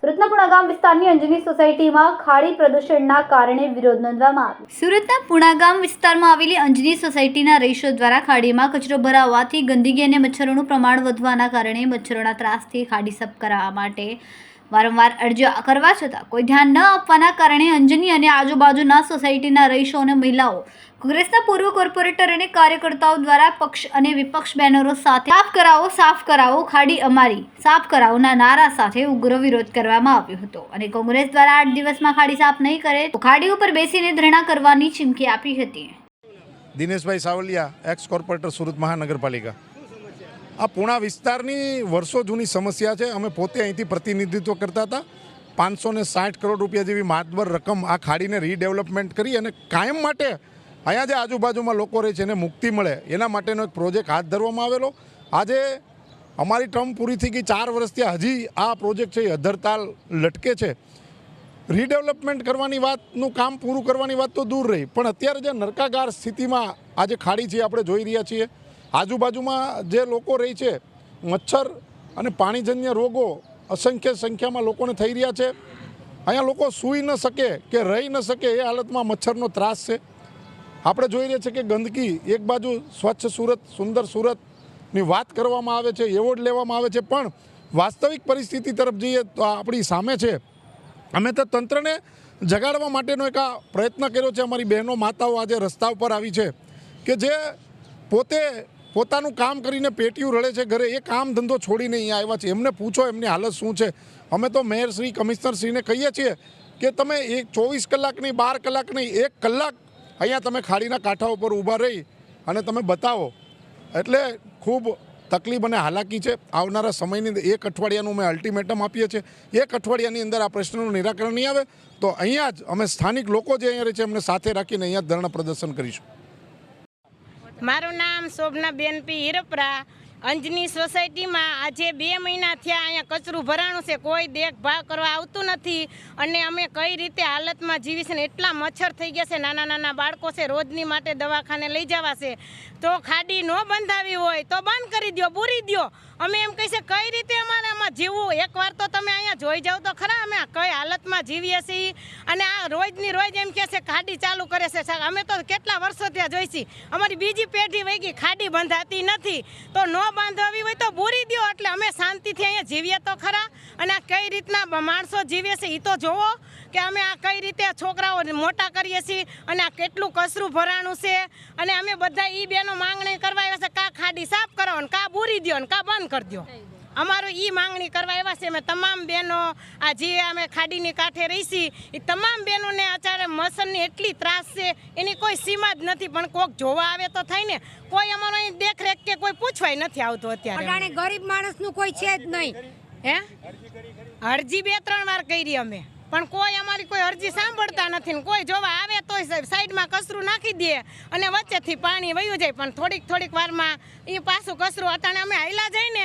સુરતના ગામ વિસ્તારની અંજની સોસાયટીમાં ખાડી પ્રદૂષણના કારણે વિરોધ નોંધવામાં આવ્યો. સુરતના પુણાગામ વિસ્તારમાં આવેલી અંજની સોસાયટીના રહીશો દ્વારા ખાડીમાં કચરો ભરાવવાથી ગંદકી અને મચ્છરોનું પ્રમાણ વધવાના કારણે મચ્છરોના ત્રાસથી ખાડી સાફ કરાવવા માટે વારંવાર અરજીઓ કરવા છતાં કોઈ ધ્યાન ન આપવાના કારણે અંજની અને આજુબાજુના સોસાયટીના રહીશો અને મહિલાઓ કોંગ્રેસના પૂર્વ કોર્પોરેટર અને કાર્યકર્તાઓ દ્વારા પક્ષ અને વિપક્ષ બેનરો સાથે સાફ કરાવો સાફ કરાવો, ખાડી અમારી, સાફ કરાવોના નારા સાથે ઉગ્ર વિરોધ કરવામાં આવ્યો હતો. અને કોંગ્રેસ દ્વારા આઠ દિવસમાં ખાડી સાફ નહીં કરે તો ખાડી ઉપર બેસીને ધરણા કરવાની ચીમકી આપી હતી. દિનેશભાઈ સાવલિયા એક્સ કોર્પોરેટર સુરત મહાનગરપાલિકા. આ પૂણા વિસ્તારની વર્ષો જૂની સમસ્યા છે. અમે પોતે અહીંથી પ્રતિનિધિત્વ કરતા હતા. પાંચસો ને સાઠ કરોડ રૂપિયા જેવી માતબર રકમ આ ખાડીને રીડેવલપમેન્ટ કરી અને કાયમ માટે અહીંયા જે આજુબાજુમાં લોકો રહે છે એને મુક્તિ મળે, એના માટેનો એક પ્રોજેક્ટ હાથ ધરવામાં આવેલો. આજે અમારી ટર્મ પૂરી થઈ ગઈ, ચાર વર્ષથી હજી આ પ્રોજેક્ટ છે એ અધરતાલ લટકે છે. રીડેવલપમેન્ટ કરવાની વાતનું કામ પૂરું કરવાની વાત તો દૂર રહી. પણ અત્યારે જે નરકાગાર સ્થિતિમાં આજે ખાડી છે આપણે જોઈ રહ્યા છીએ આજુબાજુમાં જે લોકો રહી છે, મચ્છર અને પાણીજન્ય રોગો અસંખ્ય સંખ્યામાં લોકોને થઈ રહ્યા છે. અહીંયા લોકો સૂઈ ન શકે કે રહી ન શકે એ હાલતમાં મચ્છરનો ત્રાસ છે. આપણે જોઈ રહ્યા છીએ કે ગંદકી એક બાજુ સ્વચ્છ સુરત, સુંદર સુરતની વાત કરવામાં આવે છે એવોર્ડ લેવામાં આવે છે. પણ વાસ્તવિક પરિસ્થિતિ તરફ જઈએ તો આપણી સામે છે. અમે તો તંત્રને જગાડવા માટેનો એક આ પ્રયત્ન કર્યો છે. અમારી બહેનો, માતાઓ આજે રસ્તા ઉપર આવી છે કે જે પોતે પોતાનું કામ કરીને પેટીયું રળે છે ઘરે, એ કામ ધંધો છોડીને અહીંયા આવ્યા છે. એમને પૂછો એમની હાલત શું છે. અમે તો મેયરશ્રી કમિશનરશ્રીને કહીએ છીએ કે તમે એક ચોવીસ કલાક નહીં, બાર કલાક નહીં, એક કલાક અહીંયા તમે ખાડીના કાંઠા ઉપર ઊભા રહી અને તમે બતાવો. એટલે ખૂબ તકલીફ અને હાલાકી છે. આવનારા સમયની અંદર એક અઠવાડિયાનું અમે અલ્ટિમેટમ આપીએ છીએ. એક અઠવાડિયાની અંદર આ પ્રશ્નનું નિરાકરણ નહીં આવે તો અહીંયા જ અમે સ્થાનિક લોકો જે અહીંયા રહે છે એમને સાથે રાખીને અહીંયા ધરણા પ્રદર્શન કરીશું. મારું નામ શોભના બેન પી હિરપરા. અંજની સોસાયટીમાં આજે બે મહિના થયા અહીંયા કચરું ભરાણું છે. કોઈ દેખભાળ કરવા આવતું નથી અને અમે કઈ રીતે હાલતમાં જીવી છે ને એટલા મચ્છર થઈ ગયા છે. નાના નાના બાળકો છે, રોજની માટે દવાખાને લઈ જવા છે. તો ખાડી ન બંધાવી હોય તો બંધ કરી દો પૂરી દો અમે એમ કહીએ કઈ રીતે અમારે આમાં જીવવું, એકવાર તો તમે અહીંયા જોઈ જાઓ તો ખરા અમે કઈ હાલતમાં જીવીએ છીએ અને આ રોજની રોજ એમ કહે છે ખાડી ચાલુ કરે છે અમે તો કેટલા વર્ષો ત્યાં જોઈ છીએ. અમારી બીજી પેઢી વહી ગઈ, ખાડી બંધાતી નથી. તો ન બાંધવી હોય તો ભૂરી દો એટલે અમે શાંતિથી અહીંયા જીવીએ તો ખરા. અને આ કઈ રીતના માણસો જીવે છે એ તો જોવો કે અમે આ કઈ રીતે છોકરાઓ મોટા કરીએ છીએ અને આ કેટલું કસરું ભરાણું છે. અને અમે બધા એ બેનો માંગણી કરવા આવ્યા છે કા ખાડી સાફ કરો ને કા બૂરી દો ને કા બંધ કરી દો અમારું એ માંગણી કરવા એવા છે. અમે તમામ બહેનો આ જે અમે ખાડીની કાંઠે રહીશી એ તમામ બહેનોને અત્યારે મસનની એટલી ત્રાસ છે એની કોઈ સીમા જ નથી. પણ કોઈક જોવા આવે તો થાય ને. કોઈ અમારો અહીં દેખરેખ કે કોઈ પૂછવાય નથી આવતું અત્યારે. ગરીબ માણસનું કોઈ છે જ નહીં. હે? અરજી બે ત્રણ વાર કરી અમે. પણ કોઈ અમારી કોઈ અરજી સાંભળતા નથી ને કોઈ જોવા આવે તોય સાહેબ સાઈડમાં કચરું નાખી દે અને વચ્ચેથી પાણી વયું જાય. પણ થોડીક થોડીક વારમાં એ પાછું કચરું અટાણે અમે હાઈલા જઈને